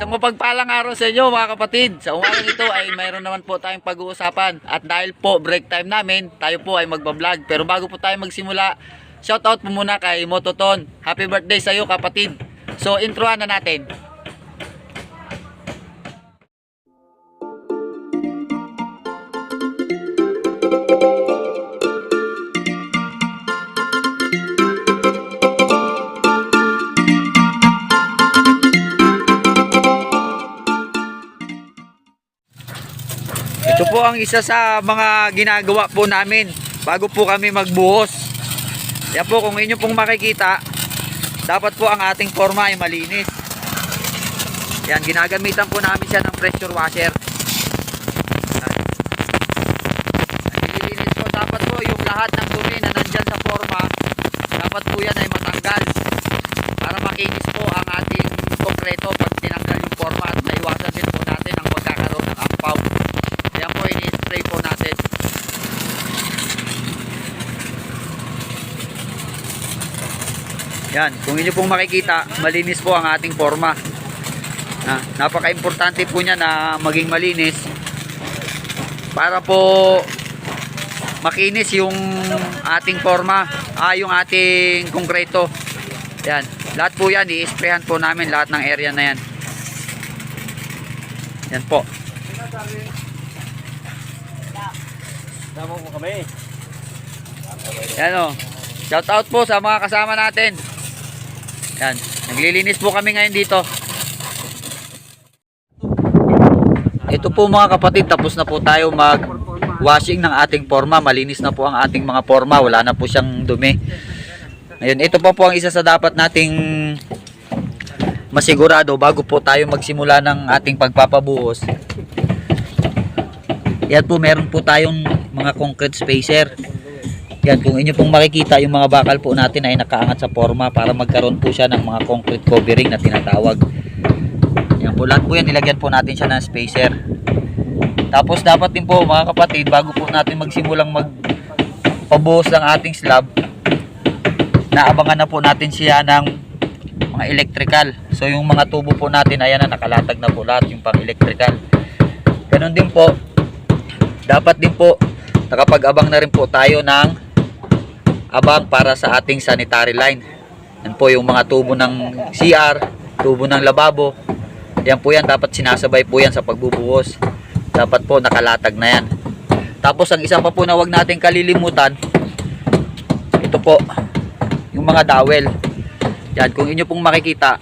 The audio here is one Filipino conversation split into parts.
Isang mapagpalang araw sa inyo mga kapatid. Sa umagang ito ay mayroon naman po tayong pag-uusapan. At dahil po break time namin, tayo po ay magbablog. Pero bago po tayo magsimula, shoutout po muna kay Mototon. Happy birthday sa iyo kapatid. So introan na natin. Ang isa sa mga ginagawa po namin bago po kami magbuhos. Yan po kung inyo pong makikita, dapat po ang ating forma ay malinis. Yan, ginagamitan po namin siya ng pressure washer. Nililinis po dapat po yung lahat ng dumi na nandyan sa forma, dapat po yan ay matanggal para makinis po ang ating konkreto pag tinanggal yung forma at naiwasan din po natin ang pagkakaroon ng ampaw. Yan po, ini-spray po natin. Yan, kung inyo pong makikita, malinis po ang ating forma. Na, napaka-importante po niya na maging malinis para po makinis yung ating forma, ah, yung ating konkreto. Yan, lahat po yan, i-sprayhan po namin lahat ng area na yan. Yan po. Sama mo kami. Yan o. Shout out po sa mga kasama natin. Yan. Naglilinis po kami ngayon dito. Ito po mga kapatid, tapos na po tayo mag washing ng ating forma. Malinis na po ang ating mga forma. Wala na po siyang dumi. Ngayon, ito pa po ang isa sa dapat nating masigurado bago po tayo magsimula ng ating pagpapabuhos. Yan po, meron po tayong mga concrete spacer. Yan, kung inyo pong makikita, yung mga bakal po natin ay nakaangat sa forma para magkaroon po siya ng mga concrete covering na tinatawag. Yan po, lahat po yan, nilagyan po natin siya ng spacer. Tapos dapat din po mga kapatid, bago po natin magsimulang magpabuhos ng ating slab, naabangan na po natin siya ng mga electrical. So yung mga tubo po natin, ayan na, nakalatag na po lahat yung pang electrical. Ganon din po, dapat din po nakapag-abang na rin po tayo ng abang para sa ating sanitary line. Yan po yung mga tubo ng CR, tubo ng lababo. Yan po yan, dapat sinasabay po yan sa pagbubuhos. Dapat po nakalatag na yan. Tapos ang isa pa po na wag natin kalilimutan, ito po, yung mga dowel. Yan, kung inyo pong makikita,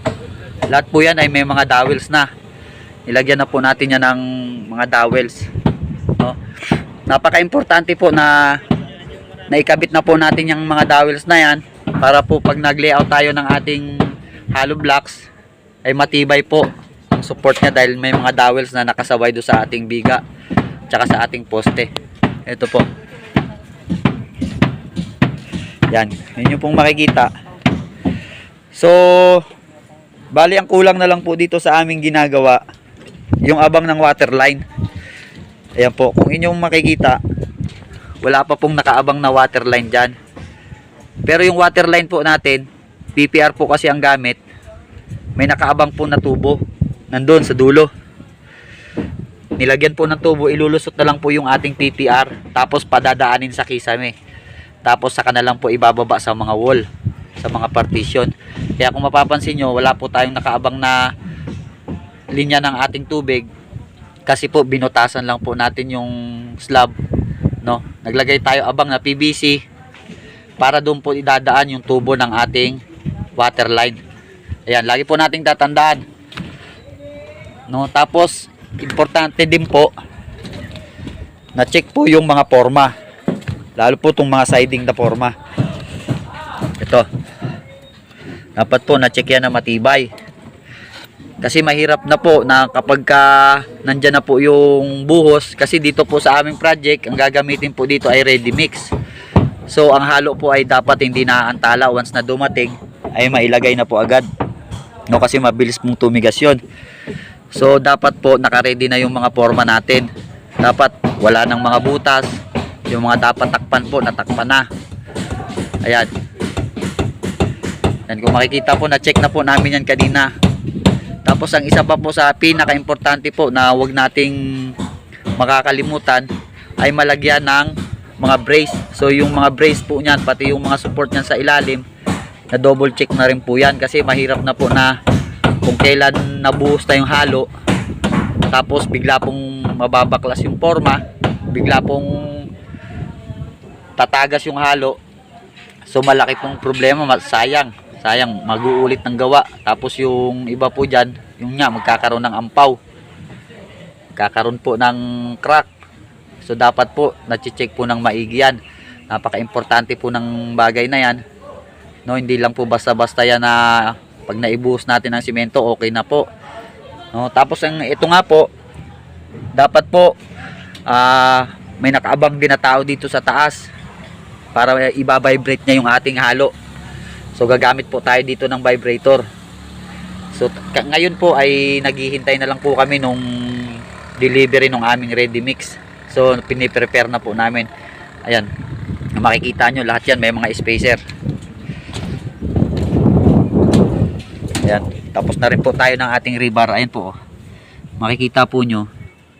lahat po yan ay may mga dowels na. Nilagyan na po natin yan ng mga dowels. No? Napaka-importante po na naikabit na po natin yung mga dowels na yan para po pag nag-layout tayo ng ating hollow blocks ay matibay po ang support niya dahil may mga dowels na nakasabay do sa ating biga tsaka sa ating poste. Ito po. Yan. Yun yung pong makikita. So, bali ang kulang na lang po dito sa aming ginagawa yung abang ng water line. Ayan po, kung inyong makikita, wala pa pong nakaabang na water line dyan. Pero yung water line po natin, PPR po kasi ang gamit, may nakaabang po na tubo, nandun sa dulo. Nilagyan po ng tubo, ilulusot na lang po yung ating PPR, tapos padadaanin sa kisame. Tapos saka na lang po ibababa sa mga wall, sa mga partition. Kaya kung mapapansin nyo, wala po tayong nakaabang na linya ng ating tubig, kasi po binutasan lang po natin yung slab no? Naglagay tayo abang na PVC para doon po idadaan yung tubo ng ating water line. Ayan lagi po nating tatandaan. No? Tapos importante din po na check po yung mga forma. Lalo po itong mga siding na forma. Ito. Dapat po na check yan na matibay kasi mahirap na po na kapag ka nandyan na po yung buhos kasi dito po sa aming project ang gagamitin po dito ay ready mix. So ang halo po ay dapat hindi naantala. Once na dumating ay mailagay na po agad. No kasi mabilis pong tumigas yun. So dapat po nakaready na yung mga forma natin. Dapat wala nang mga butas. Yung mga dapat takpan po natakpan na. Ayan. Yan kung makikita po na check na po namin yan kanina Tapos ang isa pa po sa pinaka-importante po na wag nating makakalimutan ay malagyan ng mga brace. So yung mga brace po niyan, pati yung mga support niyan sa ilalim, na double check na rin po yan kasi mahirap na po na kung kailan nabuhos na yung halo tapos bigla pong mababaklas yung forma bigla pong tatagas yung halo so malaki pong problema ma- sayang sayang mag-uulit ng gawa. Tapos yung iba po dyan yung nga magkakaroon ng ampaw. Kakaroon po ng crack. So dapat po na-check po ng maigi yan. Napaka-importante po ng bagay na yan. No hindi lang po basta-basta yan na pag naibuhos natin ng simento okay na po. No tapos ang ito nga po dapat po ah may nakaabang din na tao dito sa taas para i-vibrate niya yung ating halo so gagamit po tayo dito ng vibrator so ngayon po ay naghihintay na lang po kami nung delivery ng aming ready mix so piniprepare na po namin ayan makikita nyo lahat yan may mga spacer Ayan. Tapos na rin po tayo ng ating rebar. Ayan po. oh. Makikita po nyo,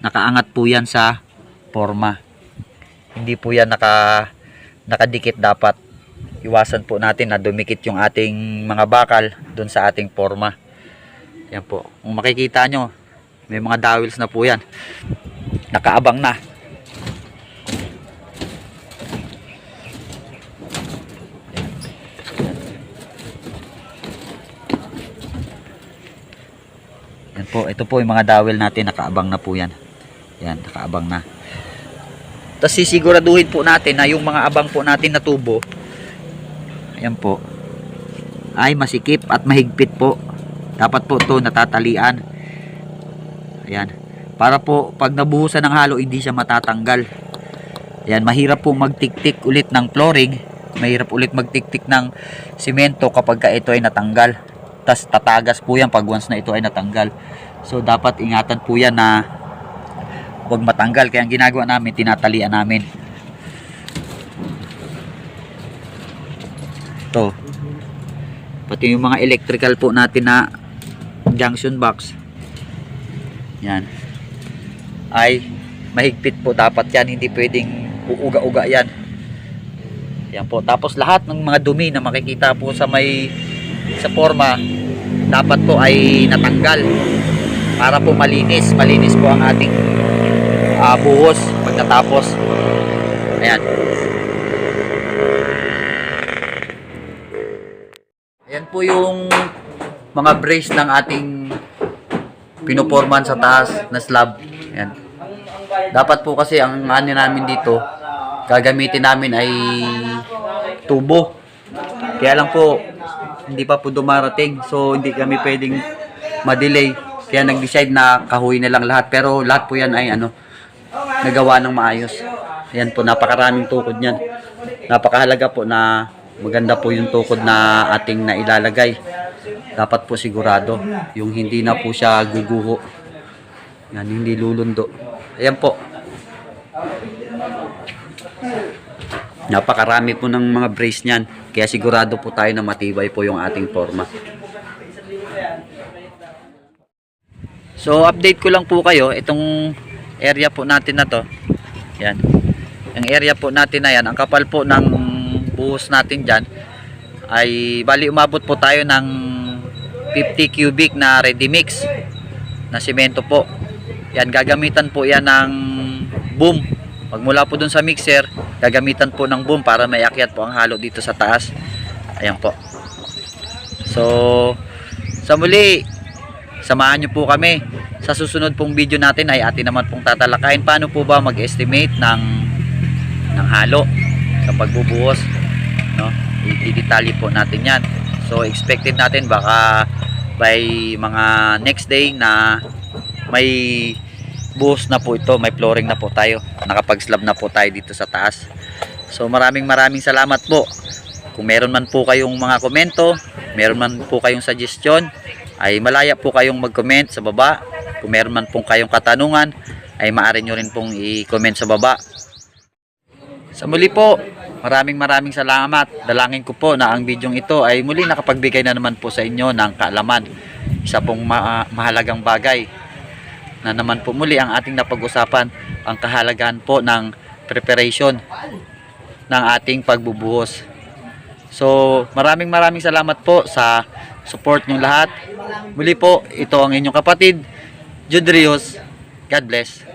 nakaangat po yan sa forma. Hindi po yan naka, nakadikit dapat. Iwasan po natin na dumikit yung ating mga bakal dun sa ating forma. Ayan po. Kung makikita nyo, may mga dowels na po yan. Nakaabang na. Yan po, ito po yung mga dowel natin, nakaabang na po yan. Yan, nakaabang na. Tapos sisiguraduhin po natin na yung mga abang po natin na tubo, ayan po, ay masikip at mahigpit po. Dapat po to natatalian. Ayan. Para po, pag nabuhusan ng halo, hindi siya matatanggal. Ayan, mahirap po magtiktik ulit ng flooring. Mahirap ulit magtiktik ng simento kapag ka ito ay natanggal tas tatagas po yan pag once na ito ay natanggal so dapat ingatan po yan na huwag matanggal kaya ang ginagawa namin tinatalian namin to. Pati yung mga electrical po natin na junction box. Yan. Ay mahigpit po dapat yan. Hindi pwedeng uuga-uga yan. Yan po. Tapos lahat ng mga dumi na makikita po sa may sa forma dapat po ay natanggal para po malinis. Malinis po ang ating ah, buhos pagkatapos ayan ayan po yung mga brace ng ating pinuporman sa taas na slab ayan dapat po kasi ang ano namin dito gagamitin namin ay tubo kaya lang po hindi pa po dumarating. So, hindi kami pwedeng ma-delay. Kaya nag-decide na kahoy na lang lahat. Pero lahat po yan ay ano, nagawa ng maayos. Ayan po, napakaraming tukod niyan. Napakahalaga po na maganda po yung tukod na ating nailalagay. Dapat po sigurado. Yung hindi na po siya guguho. Yan, hindi lulundo. Ayan po. Napakarami po ng mga brace niyan. Kaya sigurado po tayo na matibay po yung ating forma. So update ko lang po kayo itong area po natin na to. Yan. Yung area po natin na yan, ang kapal po ng buhos natin diyan ay bali umabot po tayo ng 50 cubic na ready mix na semento po. Yan gagamitan po yan ng boom Pagmula po dun sa mixer, gagamitan po ng boom para may akyat po ang halo dito sa taas. Ayan po. So, sa muli, samahan nyo po kami. Sa susunod pong video natin ay atin naman pong tatalakayin paano po ba mag-estimate ng ng halo sa pagbubuhos. No? I-detalye po natin yan. So, expected natin baka by mga next day na may buhos na po ito, may flooring na po tayo. Nakapag-slab na po tayo dito sa taas. So maraming maraming salamat po. Kung meron man po kayong mga komento, meron man po kayong suggestion, ay malaya po kayong mag-comment sa baba. Kung meron man po kayong katanungan, ay maaari nyo rin pong i-comment sa baba. Sa muli po, Maraming maraming salamat. Dalangin ko po na ang bidyong ito ay muli nakapagbigay na naman po sa inyo ng kaalaman. Isa pong ma- mahalagang bagay na naman po muli ang ating napag-usapan ang kahalagahan po ng preparation ng ating pagbubuhos. So, maraming maraming salamat po sa support nyo lahat. Muli po, ito ang inyong kapatid, Jude Rios. God bless.